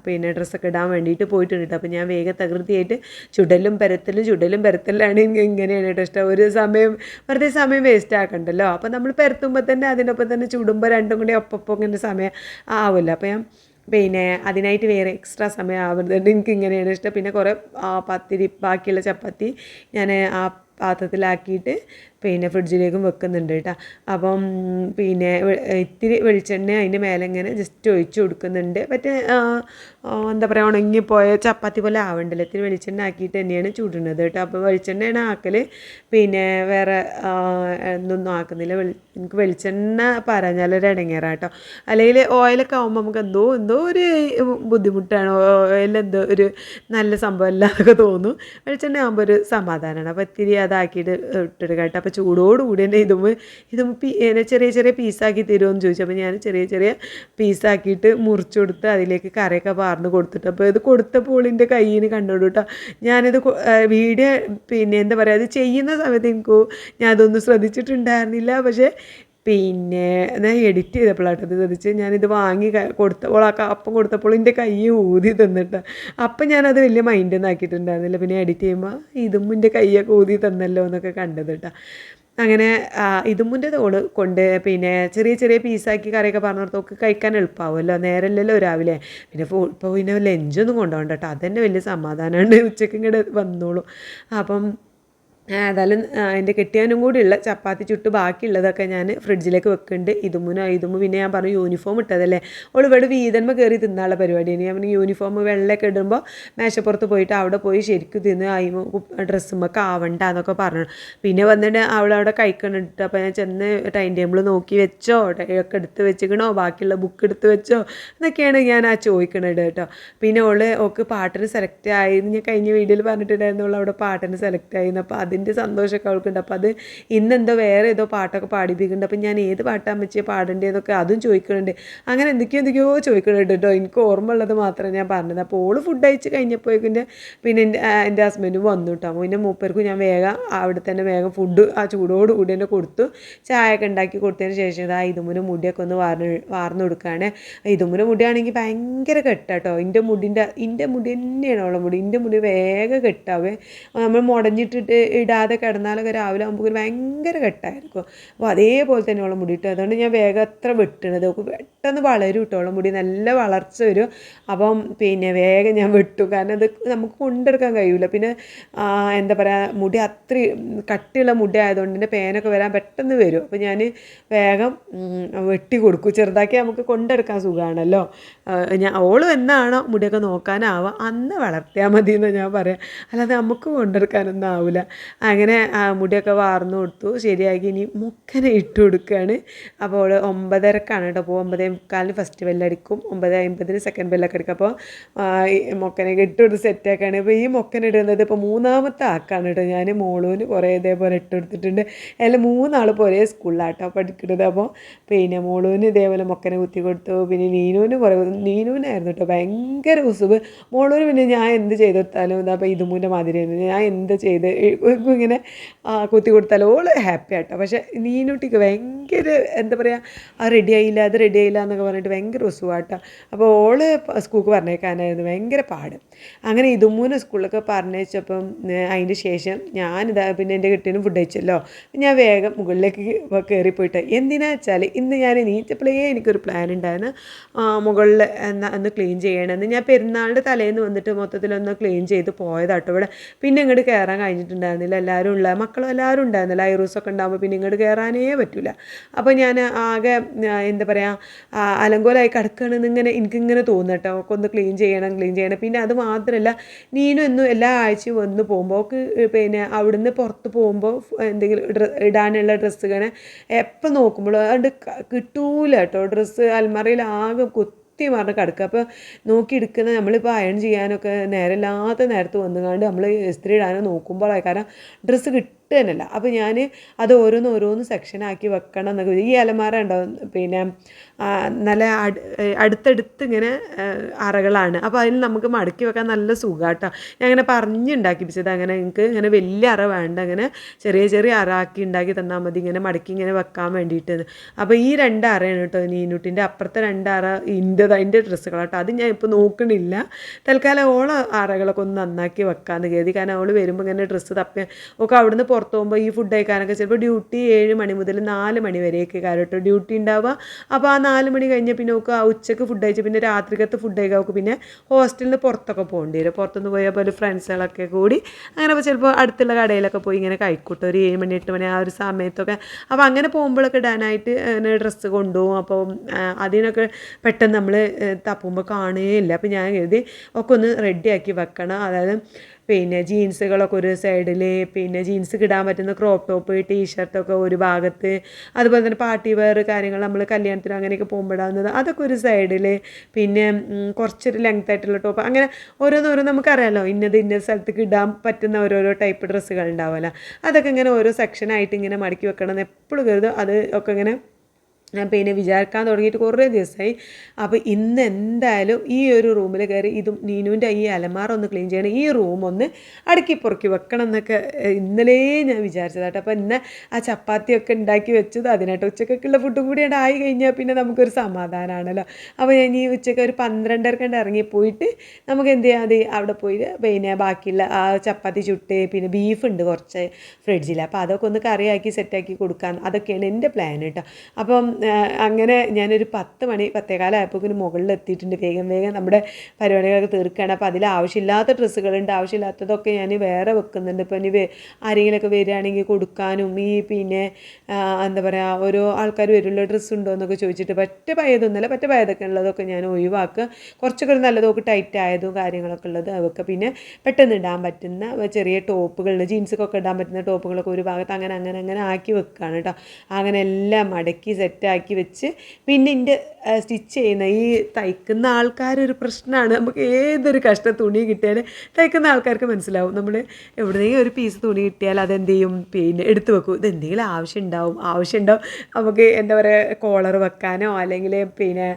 Speaker 1: പിന്നെ ഡ്രസ്സൊക്കെ ഇടാൻ വേണ്ടിയിട്ട് പോയിട്ടുണ്ട് അപ്പോൾ ഞാൻ വേഗം തകൃതിയായിട്ട് ചുടലും പരത്തലും ചുടലും പരത്തലാണ് ഇങ്ങനെയാണ് കേട്ടോ ഇഷ്ടം. ഒരു സമയം വെറുതെ സമയം വേസ്റ്റ് ആക്കണ്ടല്ലോ. അപ്പോൾ നമ്മൾ പരത്തുമ്പോൾ തന്നെ അതിനൊപ്പം തന്നെ ചുടുമ്പോൾ രണ്ടും കൂടി ഒപ്പം ഇങ്ങനെ സമയം ആവുമല്ലോ അപ്പോൾ ഞാൻ പിന്നെ അതിനായിട്ട് വേറെ എക്സ്ട്രാ സമയം ആവുന്നുണ്ട് എനിക്ക് ഇങ്ങനെയാണ് ഇഷ്ടം. പിന്നെ കുറേ പത്തിരി ബാക്കിയുള്ള ചപ്പാത്തി ഞാൻ ആ പാത്രത്തിലാക്കിയിട്ട് പിന്നെ ഫ്രിഡ്ജിലേക്കും വെക്കുന്നുണ്ട് കേട്ടോ അപ്പം പിന്നെ ഇത്തിരി വെളിച്ചെണ്ണ അതിന്റെ മേലെ ഇങ്ങനെ ജസ്റ്റ് ഒഴിച്ച് കൊടുക്കുന്നുണ്ട്. മറ്റേ എന്താ പറയുക ഉണങ്ങിപ്പോയ ചപ്പാത്തി പോലെ ആവണ്ടല്ലോ. ഇത്തിരി വെളിച്ചെണ്ണ ആക്കിയിട്ട് തന്നെയാണ് ചൂടുന്നത് കേട്ടോ അപ്പോൾ വെളിച്ചെണ്ണയാണ് ആക്കൽ പിന്നെ വേറെ ഒന്നും ആക്കുന്നില്ല. എനിക്ക് വെളിച്ചെണ്ണ പറഞ്ഞാലൊരു ഇടങ്ങേറാട്ടോ അല്ലെങ്കിൽ ഓയിലൊക്കെ ആകുമ്പോൾ നമുക്ക് എന്തോ എന്തോ ഒരു ബുദ്ധിമുട്ടാണ്. ഓയിൽ ഒരു നല്ല അല്ല എന്നൊക്കെ തോന്നും. വെളിച്ചെണ്ണ ആകുമ്പോൾ ഒരു സമാധാനമാണ് അപ്പോൾ ഇത്തിരി അതാക്കിയിട്ട് ഇട്ടെടുക്കാം കേട്ടോ അപ്പോൾ ചൂടോടുകൂടി തന്നെ ഇതും ഇതും ഇങ്ങനെ ചെറിയ ചെറിയ പീസാക്കി തരുമോയെന്ന് ചോദിച്ചു. അപ്പോൾ ഞാൻ ചെറിയ ചെറിയ പീസാക്കിയിട്ട് മുറിച്ചു കൊടുത്ത് അതിലേക്ക് കറിയൊക്കെ പാർന്ന് കൊടുത്തിട്ട്. അപ്പോൾ ഇത് കൊടുത്തപ്പോൾ എന്റെ കയ്യിൽ കണ്ടോളൂ കേട്ടോ ഞാനിത് വീഡിയോ പിന്നെ എന്താ പറയുക അത് ചെയ്യുന്ന സമയത്ത് എനിക്ക് ഞാൻ അതൊന്നും ശ്രദ്ധിച്ചിട്ടുണ്ടായിരുന്നില്ല. പക്ഷേ പിന്നെ ഞാൻ എഡിറ്റ് ചെയ്തപ്പോഴാട്ടോ ഇത് ശ്രദ്ധിച്ച് ഞാനിത് വാങ്ങി കൊടുത്തപ്പോൾ ആ അപ്പം കൊടുത്തപ്പോൾ എന്റെ കൈ ഊതി തന്നിട്ട്. അപ്പം ഞാനത് വലിയ മൈൻഡിൽ ആക്കിയിട്ടുണ്ടായിരുന്നില്ല. പിന്നെ എഡിറ്റ് ചെയ്യുമ്പോൾ ഇതും എന്റെ കൈയൊക്കെ ഊതി തന്നല്ലോ എന്നൊക്കെ കണ്ടത് കേട്ടോ അങ്ങനെ ഇതുമുന്റെ തോട് കൊണ്ട് പിന്നെ ചെറിയ ചെറിയ പീസാക്കി കറിയൊക്കെ പറഞ്ഞിടത്തൊക്കെ കഴിക്കാൻ എളുപ്പമാവുമല്ലോ നേരമല്ലല്ലോ രാവിലെ. പിന്നെ ഇപ്പോൾ പിന്നെ ലഞ്ചൊന്നും കൊണ്ടുപോകണ്ട കേട്ടോ അതന്നെ വലിയ സമാധാനമാണ് ഉച്ചയ്ക്ക് ഇങ്ങോട്ട് വന്നോളൂ. അപ്പം ഏതായാലും എന്റെ കെട്ടിയാനും കൂടിയുള്ള ചപ്പാത്തി ചുട്ട് ബാക്കിയുള്ളതൊക്കെ ഞാൻ ഫ്രിഡ്ജിലേക്ക് വെക്കുന്നുണ്ട്. ഇതുമുനോ ഇതുമു പിന്നെ ഞാൻ പറഞ്ഞു യൂണിഫോം ഇട്ടതല്ലേ? അവൾ ഇവിടെ വീതന്മ കയറി തിന്നാനുള്ള പരിപാടിയാണ് ഞാൻ പറഞ്ഞു യൂണിഫോം വെള്ളമൊക്കെ ഇടുമ്പോൾ മേശപ്പുറത്ത് പോയിട്ട് അവിടെ പോയി ശരിക്കും തിന്ന് അയിമ ഡ്രസ്സുമൊക്കെ ആവണ്ട എന്നൊക്കെ പറഞ്ഞു. പിന്നെ വന്നിട്ട് അവളവിടെ കഴിക്കണിട്ട് അപ്പോൾ ഞാൻ ചെന്ന് ടൈം ടേബിൾ നോക്കി വെച്ചോ ഒക്കെ എടുത്ത് വെച്ചിക്കണോ ബാക്കിയുള്ള ബുക്ക് എടുത്ത് വെച്ചോ എന്നൊക്കെയാണ് ഞാൻ ആ ചോദിക്കണത് കേട്ടോ പിന്നെ ഓൾ ഓക്ക് പാട്ടിന് സെലക്ട് ആയി. ഞാൻ കഴിഞ്ഞ വീഡിയോയിൽ പറഞ്ഞിട്ടുണ്ടായിരുന്നു അവൾ അവിടെ പാട്ടിന് സെലക്ട് ആയിരുന്നു അപ്പോൾ അതിന്റെ സന്തോഷമൊക്കെ അവൾക്കുണ്ട്. അപ്പോൾ അത് ഇന്നെന്തോ വേറെ ഏതോ പാട്ടൊക്കെ പാടിപ്പിക്കുന്നുണ്ട്. അപ്പം ഞാൻ ഏത് പാട്ടാണ് വെച്ച് പാടേണ്ടതെന്നൊക്കെ അതും ചോദിക്കുന്നുണ്ട്. അങ്ങനെ എന്തൊക്കെയോ എന്തൊക്കെയോ ചോദിക്കുന്നുണ്ട് കേട്ടോ. എനിക്ക് ഓർമ്മ ഉള്ളത് മാത്രമേ ഞാൻ പറഞ്ഞത്. അപ്പോൾ ഓൾ ഫുഡ് അയച്ച് കഴിഞ്ഞപ്പോഴേക്കും പിന്നെ എന്റെ എന്റെ ഹസ്ബൻഡും വന്നു കേട്ടോ. അപ്പോൾ പിന്നെ മൂപ്പർക്കും ഞാൻ വേഗം അവിടെ തന്നെ വേഗം ഫുഡ് ആ ചൂടോട് കൂടി തന്നെ കൊടുത്തു. ചായയൊക്കെ ഉണ്ടാക്കി കൊടുത്തതിന് ശേഷം ഇതാ ഇതുമുന് മുടിയൊക്കെ ഒന്ന് വാർന്ന് വാർന്നു കൊടുക്കുകയാണ് ഇതുമുന് മുടിയാണെങ്കിൽ ഭയങ്കര കെട്ടാട്ടോ എന്റെ മുടിന്റെ എന്റെ മുടി തന്നെയാണ് അവളെ മുടി. എന്റെ മുടി വേഗം കെട്ടാവേ. നമ്മൾ മുടഞ്ഞിട്ടിട്ട് ഇടാതെ കിടന്നാലൊക്കെ രാവിലെ ആകുമ്പോൾ ഭയങ്കര കെട്ടായിരിക്കും. അപ്പോൾ അതേപോലെ തന്നെ ഉള്ള മുടി കിട്ടും അതുകൊണ്ട് ഞാൻ വേഗം അത്ര വെട്ടണത്. പെട്ടെന്ന് വളരും കേട്ടോ ഉള്ള മുടി. നല്ല വളർച്ച വരും. അപ്പം പിന്നെ വേഗം ഞാൻ വെട്ടും. കാരണം അത് നമുക്ക് കൊണ്ടെടുക്കാൻ കഴിയില്ല പിന്നെ എന്താ പറയുക മുടി അത്ര കട്ടിയുള്ള മുടി ആയതുകൊണ്ട് എന്റെ പേനൊക്കെ വരാൻ പെട്ടെന്ന് വരും. അപ്പോൾ ഞാൻ വേഗം വെട്ടി കൊടുക്കും. ചെറുതാക്കി നമുക്ക് കൊണ്ടെടുക്കാൻ സുഖമാണല്ലോ ഞാൻ ഓളും എന്നാണോ മുടിയൊക്കെ നോക്കാനാവുക അന്ന് വളർത്തിയാൽ മതി എന്ന് ഞാൻ പറയാം. അല്ലാതെ നമുക്ക് കൊണ്ടെടുക്കാനൊന്നും ആവില്ല അങ്ങനെ മുടിയൊക്കെ വാർന്നു കൊടുത്തു. ശരിയാക്കി ഇനി മുക്കനെ ഇട്ട് കൊടുക്കുകയാണ് അപ്പോൾ ഒമ്പതരക്കാണ് കേട്ടോ. അപ്പോൾ ഒമ്പതേ മുക്കാലിന് ഫസ്റ്റ് ബെല്ലടിക്കും ഒമ്പത് അമ്പതിന് സെക്കൻഡ് ബെല്ലൊക്കെ അടിക്കും. അപ്പോൾ മുക്കനൊക്കെ ഇട്ട് കൊടുത്ത് സെറ്റാക്കാണ് അപ്പോൾ ഈ മൊക്കന ഇടുന്നത് ഇപ്പോൾ മൂന്നാമത്തെ ആക്കാണ് കേട്ടോ. ഞാൻ മോളൂന് കുറേ ഇതേപോലെ ഇട്ട് കൊടുത്തിട്ടുണ്ട്. അതിൽ മൂന്നാൾ ഒരേ സ്കൂളിലാട്ടോ പഠിക്കുന്നത്. അപ്പോൾ പിന്നെ മോളൂന് ഇതേപോലെ മൊക്കനെ കുത്തി കൊടുത്തു. പിന്നെ നീനൂന് കുറേ നീനൂനായിരുന്നു കേട്ടോ ഭയങ്കര ഉസുബ്. മോളൂന് പിന്നെ ഞാൻ എന്ത് ചെയ്തെടുത്താലും ഇതാ അപ്പോൾ ഇതുമൂന്റെ മാതിരി ഞാൻ എന്ത് ചെയ്ത് എല്ലാവർക്കും ഇങ്ങനെ കുത്തി കൊടുത്താൽ ഓൾ ഹാപ്പി ആട്ടോ. പക്ഷേ നീനുട്ടിക്ക് ഭയങ്കര എന്താ പറയുക ആ റെഡി ആയില്ല അത് റെഡി ആയില്ല എന്നൊക്കെ പറഞ്ഞിട്ട് ഭയങ്കര ഉസുവാട്ടോ അപ്പോൾ ഓൾ സ്കൂൾക്ക് പറഞ്ഞേക്കാനായിരുന്നു ഭയങ്കര പാട്. അങ്ങനെ ഇതുമൂന്ന് സ്കൂളിലൊക്കെ പറഞ്ഞേച്ചപ്പം അതിന്റെ ശേഷം ഞാനിതാ പിന്നെ എന്റെ കെട്ടിനും ഫുഡ് അയച്ചല്ലോ ഞാൻ വേഗം മുകളിലേക്ക് കയറി പോയിട്ട് എന്തിനാ വെച്ചാൽ ഇന്ന് ഞാൻ നീറ്റപ്പോഴേ എനിക്കൊരു പ്ലാൻ ഉണ്ടായിരുന്നു മുകളിൽ എന്നാ ഒന്ന് ക്ലീൻ ചെയ്യണമെന്ന് ഞാൻ പെരുന്നാളിന്റെ തലേന്ന് വന്നിട്ട് മൊത്തത്തിലൊന്ന് ക്ലീൻ ചെയ്ത് പോയതാട്ടോ ഇവിടെ. പിന്നെ ഇങ്ങോട്ട് കയറാൻ കഴിഞ്ഞിട്ടുണ്ടായിരുന്നില്ല. എല്ലാവരും ഉള്ള മക്കളും എല്ലാവരും ഉണ്ടായിരുന്നില്ല. ഐറൂസൊക്കെ ഉണ്ടാകുമ്പോൾ പിന്നെ ഇങ്ങോട്ട് കയറാനേ പറ്റില്ല അപ്പോൾ ഞാൻ ആകെ എന്താ പറയുക അലങ്കോലായി കിടക്കുകയാണെന്ന് ഇങ്ങനെ എനിക്കിങ്ങനെ തോന്നുന്നു കേട്ടോ. ഒക്കെ ഒന്ന് ക്ലീൻ ചെയ്യണം ക്ലീൻ ചെയ്യണം. പിന്നെ അത് മാത്രമല്ല നീനും എന്നും എല്ലാ ആഴ്ചയും വന്ന് പോകുമ്പോൾ പിന്നെ അവിടുന്ന് പുറത്ത് പോകുമ്പോൾ എന്തെങ്കിലും ഇടാനുള്ള ഡ്രസ്സുകൾ എപ്പം നോക്കുമ്പോഴും അത് കിട്ടൂല കേട്ടോ. ഡ്രസ്സ് അൽമറയിൽ ആകെ കുത്തി മറിഞ്ഞ് കിടക്കുക. അപ്പോൾ നോക്കി എടുക്കുന്ന നമ്മളിപ്പോൾ അയൺ ചെയ്യാനൊക്കെ നേരമില്ലാത്ത നേരത്ത് വന്നുകൊണ്ട് നമ്മൾ ഇസ്തിരി ഇടാനോ നോക്കുമ്പോഴായി കാരണം ഡ്രസ്സ് കിട്ടുന്നില്ല അപ്പോൾ ഞാൻ അത് ഓരോന്ന് ഓരോന്ന് സെക്ഷനാക്കി വെക്കണം എന്നൊക്കെ. ഈ അലമാര ഉണ്ടാവും പിന്നെ നല്ല അട്- അടുത്തടുത്ത് ഇങ്ങനെ അറകളാണ്. അപ്പോൾ അതിൽ നമുക്ക് മടക്കി വെക്കാൻ നല്ല സുഖമാട്ടോ ഞാൻ അങ്ങനെ പറഞ്ഞുണ്ടാക്കിപ്പിച്ചത് അങ്ങനെ എനിക്ക് ഇങ്ങനെ വലിയ അറ വേണ്ട. അങ്ങനെ ചെറിയ ചെറിയ അറ ആക്കി ഉണ്ടാക്കി തന്നാൽ മതി. ഇങ്ങനെ മടക്കി ഇങ്ങനെ വെക്കാൻ വേണ്ടിയിട്ട് അപ്പോൾ ഈ രണ്ട് അറയാണ് കേട്ടോ നീനുട്ടിന്റെ അപ്പുറത്തെ രണ്ട് അറ ഇന്റെത്. അതിന്റെ ഡ്രസ്സുകളാട്ടോ. അത് ഞാൻ ഇപ്പോൾ നോക്കണില്ല. തൽക്കാലം ഓള അറകളൊക്കെ ഒന്ന് നന്നാക്കി വെക്കാമെന്ന് കരുതി. കാരണം അവൾ വരുമ്പോൾ ഇങ്ങനെ ഡ്രസ്സ് തപ്പി ഒക്കെ അവിടുന്ന് പുറത്ത് പോകുമ്പോൾ ഈ ഫുഡ് കഴിക്കാനൊക്കെ ചിലപ്പോൾ ഡ്യൂട്ടി ഏഴ് മണി മുതൽ നാല് മണി വരെയൊക്കെ കാര്യം കേട്ടോ ഡ്യൂട്ടി ഉണ്ടാവുക അപ്പോൾ ആ നാല് മണി കഴിഞ്ഞ് പിന്നെ നോക്കുക ഉച്ചയ്ക്ക് ഫുഡ് കഴിച്ച് പിന്നെ രാത്രിക്കത്തെ ഫുഡ് കഴിക്കാൻ നമുക്ക് പിന്നെ ഹോസ്റ്റലിൽ നിന്ന് പുറത്തൊക്കെ പോകേണ്ടി വരും. പുറത്തുനിന്ന് പോയാൽ പോലെ ഫ്രണ്ട്സുകളൊക്കെ കൂടി അങ്ങനെ ചിലപ്പോൾ അടുത്തുള്ള കടയിലൊക്കെ പോയി ഇങ്ങനെ കഴിക്കൂട്ടോ ഒരു ഏഴ് മണി എട്ട് മണി ആ ഒരു സമയത്തൊക്കെ. അപ്പോൾ അങ്ങനെ പോകുമ്പോഴൊക്കെ ഇടാനായിട്ട് അങ്ങനെ ഡ്രസ്സ് കൊണ്ടുപോകും. അപ്പോൾ അതിനൊക്കെ പെട്ടെന്ന് നമ്മൾ തപ്പുമ്പോൾ കാണുകയില്ല അപ്പോൾ ഞാൻ കരുതി ഒക്കെ ഒന്ന് റെഡിയാക്കി വെക്കണം. അതായത് പിന്നെ ജീൻസുകളൊക്കെ ഒരു സൈഡിൽ പിന്നെ ജീൻസ് കിടാൻ പറ്റുന്ന ക്രോപ്പ് ടോപ്പ് ടീഷർട്ടൊക്കെ ഒരു ഭാഗത്ത്. അതുപോലെ തന്നെ പാർട്ടി വെയർ കാര്യങ്ങൾ നമ്മൾ കല്യാണത്തിന് അങ്ങനെയൊക്കെ പോകുമ്പോഴാകുന്നത് അതൊക്കെ ഒരു സൈഡിൽ പിന്നെ കുറച്ചൊരു ലെങ്ത് ആയിട്ടുള്ള ടോപ്പ് അങ്ങനെ ഓരോന്നോരോ നമുക്കറിയാമല്ലോ ഇന്നത് ഇന്ന സ്ഥലത്തേക്ക് ഇടാൻ പറ്റുന്ന ഓരോരോ ടൈപ്പ് ഡ്രസ്സുകൾ ഉണ്ടാവുമല്ലോ. അതൊക്കെ ഇങ്ങനെ ഓരോ സെക്ഷനായിട്ട് ഇങ്ങനെ മടക്കി വെക്കണം എന്ന് എപ്പോഴും കരുതും. അത് ഒക്കെ ഇങ്ങനെ ഞാൻ പിന്നെ വിചാരിക്കാൻ തുടങ്ങിയിട്ട് കുറേ ദിവസമായി. അപ്പോൾ ഇന്ന് എന്തായാലും ഈ ഒരു റൂമിൽ കയറി ഇതും നീനുവിന്റെ ഈ അലമാര ഒന്ന് ക്ലീൻ ചെയ്യണം ഈ റൂം ഒന്ന് അടുക്കി പൊറുക്കി വെക്കണം എന്നൊക്കെ ഇന്നലേ ഞാൻ വിചാരിച്ചതാട്ടോ. അപ്പോൾ ഇന്ന് ആ ചപ്പാത്തിയൊക്കെ ഉണ്ടാക്കി വെച്ചത് അതിനായിട്ട് ഉച്ചക്കൊക്കെയുള്ള ഫുഡും കൂടി അവിടെ ആയി കഴിഞ്ഞാൽ പിന്നെ നമുക്കൊരു സമാധാനമാണല്ലോ അപ്പോൾ ഞാൻ ഈ ഉച്ചയ്ക്ക് ഒരു പന്ത്രണ്ടരക്കണ്ട് ഇറങ്ങി പോയിട്ട് നമുക്ക് എന്ത് ചെയ്യാം? അത് അവിടെ പോയി പിന്നെ ബാക്കിയുള്ള ആ ചപ്പാത്തി ചുട്ട് പിന്നെ ബീഫ് ഉണ്ട് കുറച്ച് ഫ്രിഡ്ജിൽ അപ്പോൾ അതൊക്കെ ഒന്ന് കറിയാക്കി സെറ്റാക്കി കൊടുക്കാൻ അതൊക്കെയാണ് എന്റെ പ്ലാൻ കേട്ടോ അപ്പം അങ്ങനെ ഞാനൊരു പത്ത് മണി പത്തേകാലമായപ്പോൾ മുകളിൽ എത്തിയിട്ടുണ്ട് വേഗം വേഗം നമ്മുടെ പരിപാടികളൊക്കെ തീർക്കുകയാണ്. അപ്പോൾ അതിൽ ആവശ്യമില്ലാത്ത ഡ്രസ്സുകളുണ്ട് ആവശ്യമില്ലാത്തതൊക്കെ ഞാൻ വേറെ വെക്കുന്നുണ്ട്. ഇപ്പോൾ ഇനി ആരെങ്കിലുമൊക്കെ വരികയാണെങ്കിൽ കൊടുക്കാനും ഈ പിന്നെ എന്താ പറയുക ഓരോ ആൾക്കാർ വരുള്ള ഡ്രസ്സ് ഉണ്ടോ എന്നൊക്കെ ചോദിച്ചിട്ട് പറ്റ പയതൊന്നുമല്ല പറ്റ പയതൊക്കെ ഉള്ളതൊക്കെ ഞാൻ ഒഴിവാക്കുക. കുറച്ചൊക്കെ നല്ലതൊക്കെ ടൈറ്റ് ആയതും കാര്യങ്ങളൊക്കെ ഉള്ളത് അതൊക്കെ പിന്നെ പെട്ടെന്ന് ഇടാൻ പറ്റുന്ന ചെറിയ ടോപ്പുകൾ ജീൻസൊക്കെ ഇടാൻ പറ്റുന്ന ടോപ്പുകളൊക്കെ ഒരു ഭാഗത്ത് അങ്ങനെ അങ്ങനെ അങ്ങനെ ആക്കി വെക്കുകയാണ് കേട്ടോ. അങ്ങനെ എല്ലാം മടക്കി സെറ്റാക്കി വെച്ച് പിന്നെ എന്റെ സ്റ്റിച്ച് ചെയ്യുന്ന ഈ തയ്ക്കുന്ന ആൾക്കാരൊരു പ്രശ്നമാണ് നമുക്ക് ഏതൊരു കഷ്ട തുണി കിട്ടിയാലും തയ്ക്കുന്ന ആൾക്കാർക്ക് മനസ്സിലാവും. നമ്മൾ എവിടെയെങ്കിലും ഒരു പീസ് തുണി കിട്ടിയാൽ അതെന്ത് ചെയ്യും പിന്നെ എടുത്തു വെക്കും. ഇതെന്തെങ്കിലും ആവശ്യം ഉണ്ടാവും. ആവശ്യം ഉണ്ടാവും. നമുക്ക് എന്താ പറയുക കോളർ വെക്കാനോ അല്ലെങ്കിൽ പിന്നെ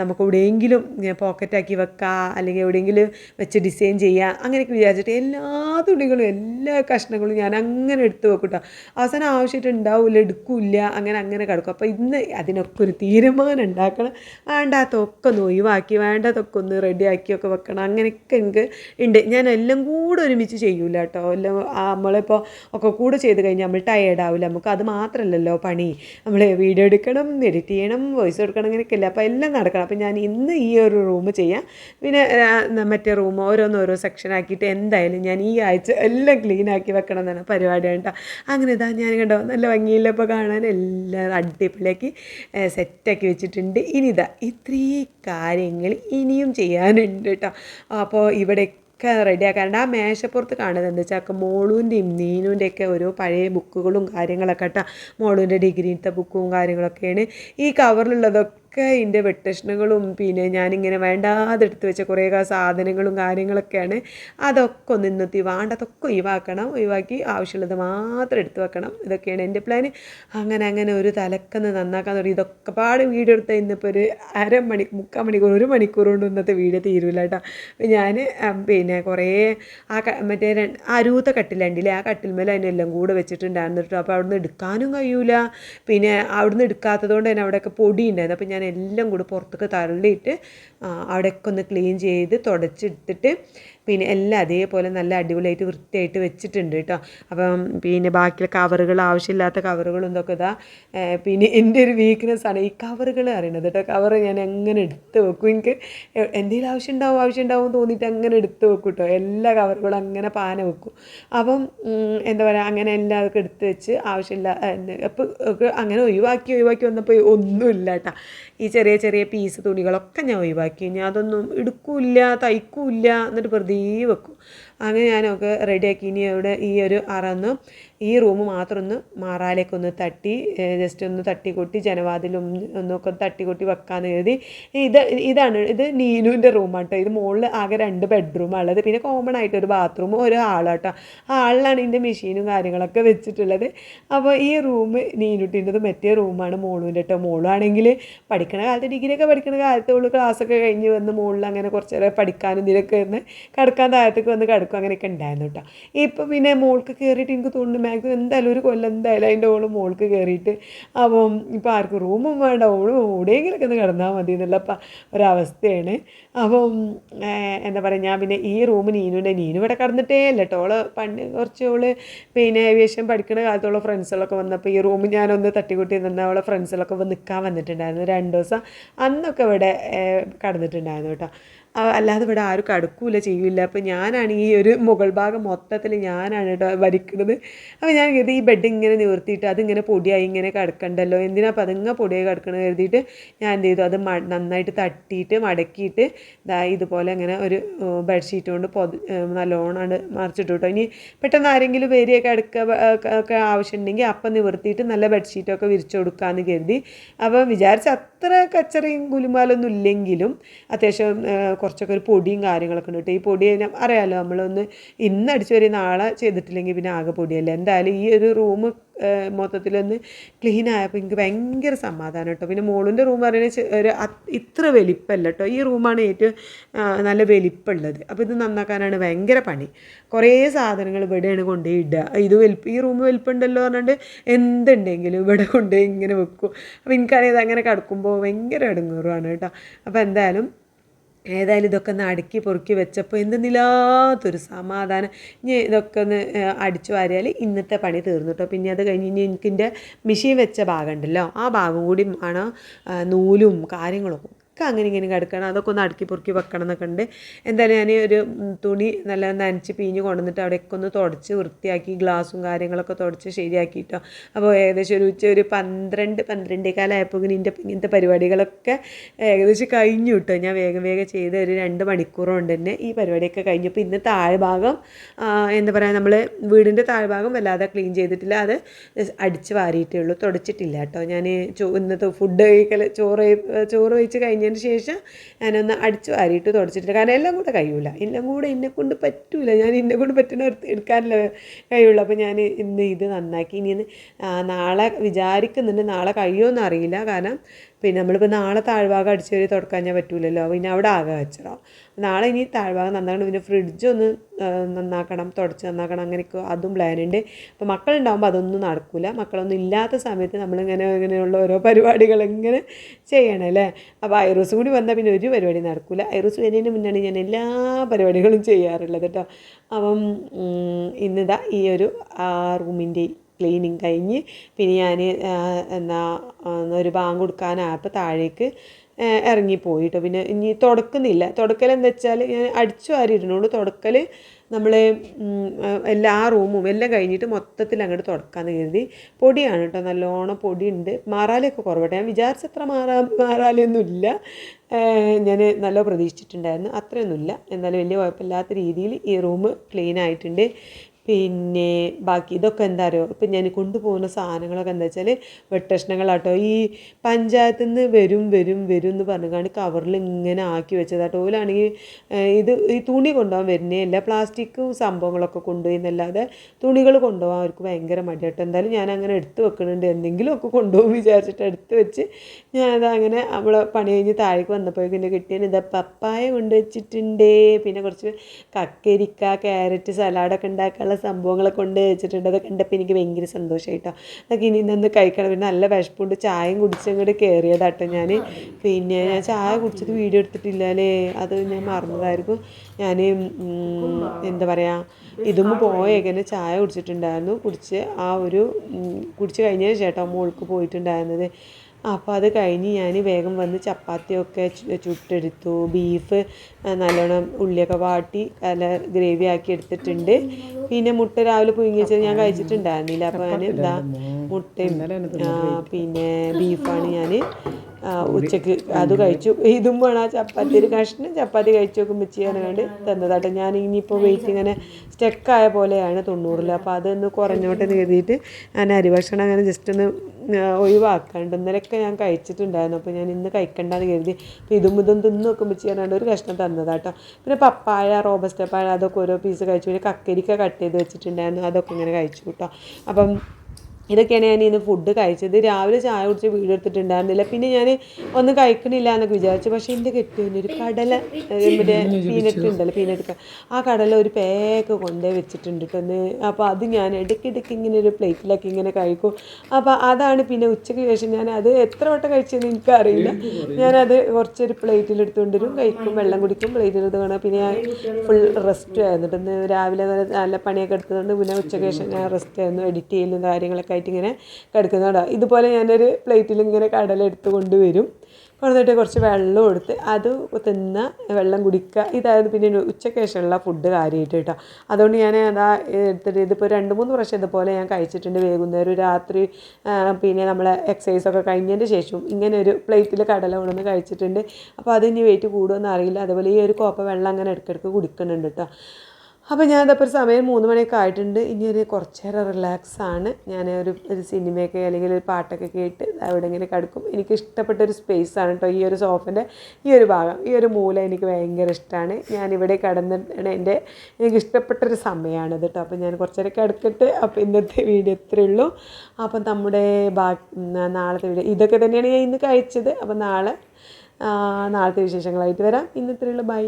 Speaker 1: നമുക്ക് എവിടെയെങ്കിലും പോക്കറ്റാക്കി വെക്കുക അല്ലെങ്കിൽ എവിടെയെങ്കിലും വെച്ച് ഡിസൈൻ ചെയ്യുക അങ്ങനെയൊക്കെ വിചാരിച്ചിട്ട് എല്ലാ തുണികളും എല്ലാ കഷ്ണങ്ങളും ഞാൻ അങ്ങനെ എടുത്ത് വെക്കും കേട്ടോ അവസാനം ആവശ്യമായിട്ട് ഉണ്ടാവില്ല എടുക്കില്ല അങ്ങനെ അങ്ങനെ കിടക്കും. അപ്പോൾ ഇന്ന് അതിനൊക്കെ ഒരു തീരുമാനം ഉണ്ടാക്കണം. വേണ്ടാത്തൊക്കെ ഒന്ന് ഒഴിവാക്കി വേണ്ടതൊക്കെ ഒന്ന് റെഡിയാക്കിയൊക്കെ വെക്കണം. അങ്ങനെയൊക്കെ എനിക്ക് ഉണ്ട്. ഞാൻ എല്ലാം കൂടെ ഒരുമിച്ച് ചെയ്യൂല കേട്ടോ എല്ലാം നമ്മളിപ്പോൾ ഒക്കെ കൂടെ ചെയ്ത് കഴിഞ്ഞാൽ നമ്മൾ ടയേർഡ് ആവില്ല നമുക്ക് അത് മാത്രമല്ലല്ലോ പണി. നമ്മൾ വീഡിയോ എടുക്കണം എഡിറ്റ് ചെയ്യണം വോയിസ് കൊടുക്കണം അങ്ങനെയൊക്കെ അല്ല അപ്പോൾ എല്ലാം നടക്കണം. അപ്പം ഞാൻ ഇന്ന് ഈ ഒരു റൂം ചെയ്യാം. പിന്നെ മറ്റേ റൂം ഓരോന്നോരോ സെക്ഷൻ ആക്കിയിട്ട് എന്തായാലും ഞാൻ ഈ ആഴ്ച എല്ലാം ക്ലീൻ ആക്കി വെക്കണം എന്നാണ് പരിപാടി കേട്ടോ. അങ്ങനെ ഇതാ ഞാൻ കണ്ടോ നല്ല ഭംഗിയില്ല ഇപ്പോൾ കാണാൻ എല്ലാം അടിപൊളിയാക്കി സെറ്റാക്കി വെച്ചിട്ടുണ്ട്. ഇനി ഇതാ ഇത്രയും കാര്യങ്ങൾ ഇനിയും ചെയ്യാനുണ്ട് കേട്ടോ. അപ്പോൾ ഇവിടെ ഒക്കെ റെഡിയാക്കാറുണ്ട് ആ മേശപ്പുറത്ത് കാണുന്നത് എന്താ വെച്ചാൽ മോളുവിന്റെയും നീനുവിന്റെയൊക്കെ ഓരോ പഴയ ബുക്കുകളും കാര്യങ്ങളൊക്കെ കേട്ടോ. മോളുവിന്റെ ഡിഗ്രീത്തെ ബുക്കും കാര്യങ്ങളൊക്കെയാണ്. ഈ കവറിലുള്ളതൊക്കെ ഒക്കെ ഇതിന്റെ വെട്ടഷ്ണങ്ങളും പിന്നെ ഞാനിങ്ങനെ വേണ്ടാതെ എടുത്ത് വെച്ച കുറേ സാധനങ്ങളും കാര്യങ്ങളൊക്കെയാണ്. അതൊക്കെ ഒന്ന് ഇന്നത്തെ വേണ്ടതൊക്കെ ഒഴിവാക്കണം. ഒഴിവാക്കി ആവശ്യമുള്ളത് മാത്രം എടുത്ത് വെക്കണം. ഇതൊക്കെയാണ് എന്റെ പ്ലാൻ അങ്ങനെ അങ്ങനെ ഒരു തലക്കന്ന് നന്നാക്കാൻ തുടങ്ങി. ഇതൊക്കെ പാട് വീഡിയോ എടുത്ത ഇന്നിപ്പോൾ ഒരു അരമണി മുക്കാൽ മണിക്കൂർ ഒരു മണിക്കൂർ കൊണ്ട് ഇന്നത്തെ വീഡിയോ തീരുമില്ല കേട്ടോ. ഞാൻ പിന്നെ കുറേ ആ മറ്റേ അരൂത്ത കട്ടിലുണ്ടല്ലേ? ആ കട്ടിൽമേൽ അതിനെല്ലാം കൂടെ വെച്ചിട്ടുണ്ടായിരുന്നു കേട്ടോ. അപ്പോൾ അവിടുന്ന് എടുക്കാനും കഴിയൂല. പിന്നെ അവിടുന്ന് എടുക്കാത്തത് കൊണ്ട് തന്നെ അവിടെയൊക്കെ പൊടി ഉണ്ടായിരുന്നു. അപ്പോൾ ഞാൻ എല്ലാം കൂടി പുറത്തേക്ക് തള്ളിയിട്ട് അവിടെയൊക്കെ ഒന്ന് ക്ലീൻ ചെയ്ത് തുടച്ചിട്ടിട്ട് പിന്നെ എല്ലാം അതേപോലെ നല്ല അടിപൊളിയായിട്ട് വൃത്തിയായിട്ട് വെച്ചിട്ടുണ്ട് കേട്ടോ. അപ്പം പിന്നെ ബാക്കിയുള്ള കവറുകൾ ആവശ്യമില്ലാത്ത കവറുകളും ഇതൊക്കെ ഇതാ പിന്നെ എന്റെ ഒരു വീക്ക്നെസ് ആണ് ഈ കവറുകൾ അറിയണത് കേട്ടോ. കവർ ഞാൻ എങ്ങനെ എടുത്ത് വെക്കും? എനിക്ക് എന്തെങ്കിലും ആവശ്യം ഉണ്ടാവും ആവശ്യം ഉണ്ടാവും തോന്നിയിട്ട് അങ്ങനെ എടുത്ത് വെക്കും കേട്ടോ. എല്ലാ കവറുകളും അങ്ങനെ പാന വെക്കും. അപ്പം എന്താ പറയുക അങ്ങനെ എല്ലാവർക്കും എടുത്ത് വെച്ച് ആവശ്യമില്ല അപ്പോൾ അങ്ങനെ ഒഴിവാക്കി ഒഴിവാക്കി വന്നപ്പോൾ ഒന്നുമില്ല കേട്ടോ. ഈ ചെറിയ ചെറിയ പീസ് തുണികളൊക്കെ ഞാൻ ഒഴിവാക്കി. ഞാൻ അതൊന്നും എടുക്കൂല്ല തയ്ക്കൂല്ല എന്നിട്ട് വെറുതെ വെക്കും. അങ്ങനെ ഞാനൊക്കെ റെഡിയാക്കി ഇനി അവിടെ ഈ ഒരു അറന്ന് ഈ റൂം മാത്രം ഒന്ന് മാറാലേക്കൊന്ന് തട്ടി ജസ്റ്റ് ഒന്ന് തട്ടിക്കൊട്ടി ജനവാതിലും ഒന്നൊക്കെ തട്ടിക്കൊട്ടി വെക്കാമെന്ന് കരുതി. ഇത് ഇതാണ് ഇത് നീനുവിന്റെ ആട്ടോ ഇത് മുകളിൽ ആകെ രണ്ട് ബെഡ്റൂമാണ് ഉള്ളത് പിന്നെ കോമൺ ആയിട്ട് ഒരു ബാത്റൂമും ഒരു ഹാളാട്ടോ. ഹാളിലാണ് ഇതിന്റെ മെഷീനും കാര്യങ്ങളൊക്കെ വെച്ചിട്ടുള്ളത്. അപ്പോൾ ഈ റൂം നീനുട്ടിന്റെത് മറ്റേ റൂമാണ് മോളുവിന്റെ കേട്ടോ മോളാണെങ്കിൽ പഠിക്കണ കാലത്ത് ഡിഗ്രിയൊക്കെ പഠിക്കണ കാലത്ത് ഉള്ളു. ക്ലാസ്സൊക്കെ കഴിഞ്ഞ് വന്ന് മുകളിൽ അങ്ങനെ കുറച്ചേരെ പഠിക്കാനും ഇതിലൊക്കെ വന്ന് കിടക്കാൻ താഴത്തേക്ക് വന്ന് കിടക്കും. അങ്ങനെയൊക്കെ ഉണ്ടായിരുന്നു കേട്ടോ ഇപ്പോൾ പിന്നെ മോൾക്ക് കയറിയിട്ട് എനിക്ക് തോന്നുന്നു മാക്സിമം എന്തായാലും ഒരു കൊല്ലം എന്തായാലും അതിന്റെ ഓൾ മോൾക്ക് കയറിയിട്ട് അപ്പം ഇപ്പോൾ ആർക്കും റൂമും വേണ്ട ഓളും എവിടെയെങ്കിലൊക്കെ ഒന്ന് കിടന്നാൽ മതി എന്നുള്ള ഒരവസ്ഥയാണ്. അപ്പം എന്താ പറയുക ഞാൻ പിന്നെ ഈ റൂം നീനുണ്ട് നീനു ഇവിടെ കിടന്നിട്ടേ അല്ല കേട്ടോ ഓൾ പണ്ട് കുറച്ച് ഓൾ പിന്നെ ഏവിയേഷൻ പഠിക്കുന്ന കാലത്തുള്ള ഫ്രണ്ട്സുകളൊക്കെ വന്നപ്പോൾ ഈ റൂം ഞാനൊന്ന് തട്ടിക്കൂട്ടി നിന്ന് അവളെ ഫ്രണ്ട്സുകളൊക്കെ നിൽക്കാൻ വന്നിട്ടുണ്ടായിരുന്നു. രണ്ട് ദിവസം അന്നൊക്കെ ഇവിടെ കടന്നിട്ടുണ്ടായിരുന്നു കേട്ടോ അല്ലാതെ ഇവിടെ ആരും കടക്കൂല ചെയ്യൂല. അപ്പോൾ ഞാനാണ് ഈ ഒരു മുകൾ ഭാഗം മൊത്തത്തിൽ ഞാനാണ് കേട്ടോ വരിക്കുന്നത് അപ്പോൾ ഞാൻ കരുതി ഈ ബെഡ് ഇങ്ങനെ നിവർത്തിയിട്ട് അതിങ്ങനെ പൊടിയായി ഇങ്ങനെ കിടക്കണ്ടല്ലോ. എന്തിനാ അപ്പം അതിങ്ങനെ പൊടിയായി കിടക്കണത് കരുതിയിട്ട് ഞാൻ എന്ത് ചെയ്തു? അത് നന്നായിട്ട് തട്ടിയിട്ട് മടക്കിയിട്ട് ഇതാ ഇതുപോലെ അങ്ങനെ ഒരു ബെഡ്ഷീറ്റ് കൊണ്ട് പൊതി നല്ലോണമാണ് മറിച്ചിട്ടു കേട്ടോ ഇനി പെട്ടെന്ന് ആരെങ്കിലും വരിക അടുക്കൊക്കെ ഒക്കെ ആവശ്യമുണ്ടെങ്കിൽ അപ്പം നിവർത്തിയിട്ട് നല്ല ബെഡ്ഷീറ്റൊക്കെ വിരിച്ചു കൊടുക്കാമെന്ന് കരുതി. അപ്പോൾ വിചാരിച്ച അത്ര കച്ചറയും ഗുലുമാലൊന്നും ഇല്ലെങ്കിലും അത്യാവശ്യം കുറച്ചൊക്കെ ഒരു പൊടിയും കാര്യങ്ങളൊക്കെ ഉണ്ട് ഈ പൊടി അറിയാമല്ലോ നമ്മളൊന്ന് ഇന്ന് അടിച്ചു വരെ നാളെ ചെയ്തിട്ടില്ലെങ്കിൽ പിന്നെ ആകെ പൊടിയല്ലേ. എന്തായാലും ഈ ഒരു റൂം മൊത്തത്തിലൊന്ന് ക്ലീൻ ആയപ്പോൾ എനിക്ക് ഭയങ്കര സമാധാനം കേട്ടോ പിന്നെ മോളിന്റെ റൂം പറയുന്നത് ഒരു ഇത്ര വലിപ്പമല്ല കേട്ടോ ഈ റൂമാണ് ഏറ്റവും നല്ല വലിപ്പമുള്ളത് അപ്പോൾ ഇത് നന്നാക്കാനാണ് ഭയങ്കര പണി. കുറേ സാധനങ്ങൾ ഇവിടെയാണ് കൊണ്ടുപോയി ഇടുക ഇത് വലിപ്പം ഈ റൂം വലിപ്പമുണ്ടല്ലോ പറഞ്ഞുകൊണ്ട് എന്തുണ്ടെങ്കിലും ഇവിടെ കൊണ്ടുപോയി ഇങ്ങനെ വെക്കും. അപ്പോൾ എനിക്കറിയാം അങ്ങനെ കിടക്കുമ്പോൾ ഭയങ്കര ഇടങ്ങേറുമാണ് കേട്ടോ അപ്പോൾ എന്തായാലും ഏതായാലും ഇതൊക്കെ ഒന്ന് അടുക്കി പൊറുക്കി വെച്ചപ്പോൾ എന്തെന്നില്ലാത്തൊരു സമാധാനം. ഇനി ഇതൊക്കെ ഒന്ന് അടിച്ചു വാരിയാൽ ഇന്നത്തെ പണി തീർന്നു കേട്ടോ. പിന്നെ അത് കഴിഞ്ഞ് ഇനി എനിക്കിന്റെ മെഷീൻ വെച്ച ഭാഗം ഉണ്ടല്ലോ ആ ഭാഗം കൂടി ആണ് നൂലും കാര്യങ്ങളൊക്കെ ഒക്കെ അങ്ങനെ ഇങ്ങനെ കിടക്കണം. അതൊക്കെ ഒന്ന് അടുക്കി പൊറുക്കി വെക്കണം എന്നൊക്കെ ഉണ്ട്. എന്തായാലും ഞാൻ ഒരു തുണി നല്ല നനച്ച് പിഞ്ഞ് കൊണ്ടുവന്നിട്ട് അവിടെയൊക്കെ ഒന്ന് തുടച്ച് വൃത്തിയാക്കി ഗ്ലാസും കാര്യങ്ങളൊക്കെ തുടച്ച് ശരിയാക്കിയിട്ടോ അപ്പോൾ ഏകദേശം ഒരു ഉച്ച ഒരു പന്ത്രണ്ട് പന്ത്രണ്ടേ കാലമായപ്പോൾ ഇങ്ങനെ ഇതിന്റെ ഇങ്ങനത്തെ പരിപാടികളൊക്കെ ഏകദേശം കഴിഞ്ഞു കിട്ടോ. ഞാൻ വേഗം വേഗം ചെയ്ത് ഒരു രണ്ട് മണിക്കൂർ കൊണ്ട് തന്നെ ഈ പരിപാടിയൊക്കെ കഴിഞ്ഞപ്പോൾ ഇന്ന് താഴ്ഭാഗം എന്താ പറയുക നമ്മൾ വീടിന്റെ താഴ്ഭാഗം വല്ലാതെ ക്ലീൻ ചെയ്തിട്ടില്ല. അത് അടിച്ച് വാരിയിട്ടേ ഉള്ളൂ. തുടച്ചിട്ടില്ല കേട്ടോ. ഞാൻ ഇന്നത്തെ ഫുഡ് കഴിക്കൽ ചോറ് ചോറ് ചോറ് കഴിച്ച് കഴിഞ്ഞതിന് ശേഷം ഞാനൊന്ന് അടിച്ച് വാരിയിട്ട് തുടച്ചിട്ടില്ല. കാരണം എല്ലാം കൂടെ കഴിയൂല. എല്ലാം കൂടെ എന്നെ കൊണ്ട് പറ്റൂല. ഞാൻ എന്നെ കൊണ്ട് പറ്റുന്ന എടുക്കാനല്ല കഴിയുള്ളൂ അപ്പോൾ ഞാൻ ഇന്ന് ഇത് നന്നാക്കി. ഇനി നാളെ വിചാരിക്കുന്നുണ്ട് നാളെ കഴിയുമെന്ന് അറിയില്ല കാരണം പിന്നെ നമ്മളിപ്പോൾ നാളെ താഴ്ഭാഗം അടിച്ച് വരി തുടക്കാൻ പറ്റൂലല്ലോ പിന്നെ അവിടെ ആകെ വെച്ചിടാം നാളെ ഇനി താഴ്ഭാഗം നന്നാക്കണം. പിന്നെ ഫ്രിഡ്ജ് ഒന്ന് നന്നാക്കണം തുടച്ച് നന്നാക്കണം അങ്ങനെയൊക്കെ അതും പ്ലാൻ ഉണ്ട് അപ്പോൾ മക്കളുണ്ടാകുമ്പോൾ അതൊന്നും നടക്കില്ല മക്കളൊന്നും ഇല്ലാത്ത സമയത്ത് നമ്മളിങ്ങനെ ഇങ്ങനെയുള്ള ഓരോ പരിപാടികൾ ഇങ്ങനെ ചെയ്യണം അല്ലേ? അപ്പോൾ ഐറൂസ് കൂടി വന്നാൽ പിന്നെ ഒരു പരിപാടി നടക്കില്ല ഐറൂസ് വരുന്നതിന് മുന്നാണ് ഞാൻ എല്ലാ പരിപാടികളും ചെയ്യാറുള്ളത് കേട്ടോ അപ്പം ഇന്നിതാ ഈ ഒരു ആ റൂമിന്റെ ക്ലീനിങ് കഴിഞ്ഞ് പിന്നെ ഞാൻ എന്നാ ഒരു ബാങ്ക് കൊടുക്കാനായപ്പോൾ താഴേക്ക് ഇറങ്ങിപ്പോയി കേട്ടോ പിന്നെ ഇനി തുടക്കുന്നില്ല. തുടക്കൽ എന്താ വെച്ചാൽ ഞാൻ അടിച്ചു വാരിയിരുന്നുള്ളൂ തുടക്കൽ നമ്മൾ എല്ലാ റൂമും എല്ലാം കഴിഞ്ഞിട്ട് മൊത്തത്തിൽ അങ്ങോട്ട് തുടക്കാമെന്ന് കരുതി. പൊടിയാണ് കേട്ടോ. നല്ലോണം പൊടിയുണ്ട്. മാറാലൊക്കെ കുറവട്ടെ. ഞാൻ വിചാരിച്ചത്ര മാറാ മാറാലൊന്നുമില്ല. ഞാൻ നല്ല പ്രതീക്ഷിച്ചിട്ടുണ്ടായിരുന്നു. അത്രയൊന്നുമില്ല. എന്നാലും വലിയ കുഴപ്പമില്ലാത്ത രീതിയിൽ ഈ റൂം ക്ലീൻ ആയിട്ടുണ്ട്. പിന്നെ ബാക്കി ഇതൊക്കെ എന്താ അറിയോ? ഇപ്പം ഞാൻ കൊണ്ടുപോകുന്ന സാധനങ്ങളൊക്കെ എന്താ വെച്ചാൽ വെട്ടഷ്ണങ്ങളാട്ടോ. ഈ പഞ്ചായത്തിൽ നിന്ന് വരും വരും വരും എന്ന് പറഞ്ഞുകൊണ്ട് കവറിൽ ഇങ്ങനെ ആക്കി വെച്ചതാട്ടോ. ഓലാണെങ്കിൽ ഇത് ഈ തുണി കൊണ്ടുപോകാൻ വരുന്നേ എല്ലാ പ്ലാസ്റ്റിക് സംഭവങ്ങളൊക്കെ കൊണ്ടുപോയി എന്നല്ലാതെ തുണികൾ കൊണ്ടുപോകാൻ അവർക്ക് ഭയങ്കര മടിയാട്ടോ. എന്തായാലും ഞാൻ അങ്ങനെ എടുത്ത് വെക്കുന്നുണ്ട് എന്തെങ്കിലുമൊക്കെ കൊണ്ടുപോകും വിചാരിച്ചിട്ട് എടുത്ത് വെച്ച് ഞാനത് അങ്ങനെ നമ്മളെ പണി കഴിഞ്ഞ് താഴേക്ക് വന്നപ്പോഴേക്കും എന്റെ കിട്ടിയത് ഇതാ പപ്പായ കൊണ്ടുവച്ചിട്ടുണ്ട് പിന്നെ കുറച്ച് കക്കരിക്ക ക്യാരറ്റ് സലാഡൊക്കെ ഉണ്ടാക്കാനുള്ള സംഭവങ്ങളൊക്കെ കൊണ്ട് വെച്ചിട്ടുണ്ട്. അതൊക്കെ കണ്ടപ്പോൾ എനിക്ക് ഭയങ്കര സന്തോഷമായിട്ടോ അതൊക്കെ ഇനി ഇന്നൊന്ന് കഴിക്കണം. പിന്നെ നല്ല വിശപ്പുണ്ട്. ചായയും കുടിച്ചങ്ങോട്ട് കയറിയതാട്ടോ ഞാൻ പിന്നെ ഞാൻ ചായ കുടിച്ചത് വീഡിയോ എടുത്തിട്ടില്ല അല്ലേ? അത് ഞാൻ മറന്നതായിരിക്കും. ഞാൻ എന്താ പറയുക ഇതും പോയേക്കന്നെ ചായ കുടിച്ചിട്ടുണ്ടായിരുന്നു. കുടിച്ച് ആ ഒരു കുടിച്ച് കഴിഞ്ഞതിന് ചേട്ടാ മോൾക്ക് പോയിട്ടുണ്ടായിരുന്നത്. അപ്പോൾ അത് കഴിഞ്ഞ് ഞാൻ വേഗം വന്ന് ചപ്പാത്തിയൊക്കെ ചുട്ടെടുത്തു. ബീഫ് നല്ലോണം ഉള്ളിയൊക്കെ വാട്ടി നല്ല ഗ്രേവി ആക്കി എടുത്തിട്ടുണ്ട്. പിന്നെ മുട്ട രാവിലെ പുഴുങ്ങി വെച്ചത് ഞാൻ കഴിച്ചിട്ടുണ്ടായിരുന്നില്ല. അപ്പോൾ ഞാൻ ഇതാ മുട്ടയും പിന്നെ ബീഫാണ് ഞാൻ ഉച്ചയ്ക്ക് അത് കഴിച്ചു. ഇതും വേണം. ആ ചപ്പാത്തി ഒരു കഷ്ണം ചപ്പാത്തി കഴിച്ചു നോക്കുമ്പോൾ ചെയ്യാൻ കണ്ട് തന്നതാട്ടെ. ഞാൻ ഇനിയിപ്പോൾ വെയിറ്റ് ഇങ്ങനെ സ്റ്റക്കായ പോലെയാണ് തൊണ്ണൂറിൽ അപ്പോൾ അതൊന്ന് കുറഞ്ഞോട്ടെ എന്ന് കരുതിയിട്ട് ഞാൻ അരിഭക്ഷണം അങ്ങനെ ജസ്റ്റ് ഒന്ന് ഒഴിവാക്കാണ്ട്. ഇന്നലെയൊക്കെ ഞാൻ കഴിച്ചിട്ടുണ്ടായിരുന്നു. അപ്പോൾ ഞാൻ ഇന്ന് കഴിക്കണ്ടെന്ന് കരുതി. അപ്പോൾ ഇതും ഇതും തിന്ന് നോക്കുമ്പോൾ ചെയ്യാനാണ്ട് ഒരു കഷ്ണം തന്നതാട്ടോ പിന്നെ പപ്പായ റോബസ്റ്റ പഴം അതൊക്കെ ഓരോ പീസ് കഴിച്ചു. പിന്നെ കക്കരിക്ക കട്ട് ചെയ്ത് വെച്ചിട്ടുണ്ടായിരുന്നു. അതൊക്കെ ഇങ്ങനെ കഴിച്ചു കേട്ടോ അപ്പം ഇതൊക്കെയാണ് ഞാൻ ഇന്ന് ഫുഡ് കഴിച്ചത്. രാവിലെ ചായ കുടിച്ച് വീഡിയോ എടുത്തിട്ടുണ്ടായിരുന്നില്ല. പിന്നെ ഞാൻ ഒന്നും കഴിക്കണില്ല എന്നൊക്കെ വിചാരിച്ചു. പക്ഷേ എന്റെ കെട്ടിയതിന് ഒരു കടല മറ്റേ പീനട്ട് ഉണ്ടല്ലോ പീനട്ട് ആ കടല ഒരു പേക്ക് കൊണ്ടേ വെച്ചിട്ടുണ്ട് കേട്ടോ ഒന്ന് അപ്പോൾ അത് ഞാൻ ഇടയ്ക്കിടയ്ക്ക് ഇങ്ങനെ ഒരു പ്ലേറ്റിലൊക്കെ ഇങ്ങനെ കഴിക്കും. അപ്പോൾ അതാണ് പിന്നെ ഉച്ചയ്ക്ക് ശേഷം ഞാൻ അത് എത്ര വട്ടം കഴിച്ചതെന്ന് എനിക്കറിയില്ല. ഞാനത് കുറച്ചൊരു വരും കഴിക്കും വെള്ളം കുടിക്കും പ്ലേറ്റിൽ എടുത്ത് കാണാം. പിന്നെ ഞാൻ ഫുൾ റെസ്റ്റ് ആയിരുന്നു രാവിലെ നല്ല നല്ല പണിയൊക്കെ എടുത്തതുകൊണ്ട് പിന്നെ ഉച്ചയ്ക്ക് ശേഷം ഞാൻ റെസ്റ്റ് ആയിരുന്നു എഡിറ്റ് ചെയ്യലും കാര്യങ്ങളൊക്കെ ആയിട്ട് ഇങ്ങനെ കിടക്കുന്നതാണ് ഇതുപോലെ ഞാനൊരു പ്ലേറ്റിൽ ഇങ്ങനെ കടല എടുത്ത് കൊണ്ടുവരും. കൊണ്ടുവന്നിട്ട് കുറച്ച് വെള്ളം എടുത്ത് അത് തിന്ന വെള്ളം കുടിക്കുക. ഇതായത് പിന്നെ ഉച്ചയ്ക്ക് ഫുഡ് കാര്യമായിട്ട് കേട്ടോ. അതുകൊണ്ട് ഞാൻ അതാ എടുത്തിട്ട് ഇതിപ്പോൾ രണ്ട് മൂന്ന് പ്രാവശ്യം ഇതുപോലെ ഞാൻ കഴിച്ചിട്ടുണ്ട് വൈകുന്നേരം. രാത്രി പിന്നെ നമ്മളെ എക്സസൈസ് ഒക്കെ കഴിഞ്ഞതിന്റെ ശേഷവും ഇങ്ങനെ ഒരു പ്ലേറ്റിൽ കടല കൊണ്ടുവന്ന് കഴിച്ചിട്ടുണ്ട്. അപ്പോൾ അത് ഇനി വെയിറ്റ് കൂടുമെന്ന് അറിയില്ല. അതുപോലെ ഈ ഒരു കോപ്പ വെള്ളം അങ്ങനെ ഇടയ്ക്കിടയ്ക്ക് കുടിക്കുന്നുണ്ട് കേട്ടോ. അപ്പോൾ ഞാനിതപ്പോൾ ഒരു സമയം മൂന്ന് മണിയൊക്കെ ആയിട്ടുണ്ട്. ഇനി ഒരു കുറച്ച് നേരം റിലാക്സ് ആണ്. ഞാൻ ഒരു ഒരു സിനിമയൊക്കെ അല്ലെങ്കിൽ ഒരു പാട്ടൊക്കെ കേട്ട് അവിടെ ഇങ്ങനെ കിടക്കും. എനിക്ക് ഇഷ്ടപ്പെട്ട ഒരു സ്പേസ് ആണ് കേട്ടോ ഈ ഒരു സോഫന്റെ ഈ ഒരു ഭാഗം. ഈ ഒരു മൂല എനിക്ക് ഭയങ്കര ഇഷ്ടമാണ് ഇവിടെ കിടന്നിട്ടാണ് എന്റെ എനിക്ക് ഇഷ്ടപ്പെട്ട ഇഷ്ടപ്പെട്ടൊരു സമയമാണിത് കേട്ടോ അപ്പോൾ ഞാൻ കുറച്ച് നേരം കിടക്കട്ടെ. അപ്പോൾ ഇന്നത്തെ വീഡിയോ ഇത്രയേ ഉള്ളൂ. അപ്പം നമ്മുടെ ബാക്കി നാളത്തെ വീഡിയോ ഇതൊക്കെ തന്നെയാണ് ഞാൻ ഇന്ന് കഴിച്ചത്. അപ്പോൾ നാളെ നാളത്തെ വിശേഷങ്ങളായിട്ട് വരാം. ഇന്ന് ഇത്രയേ ഉള്ളൂ. ബൈ.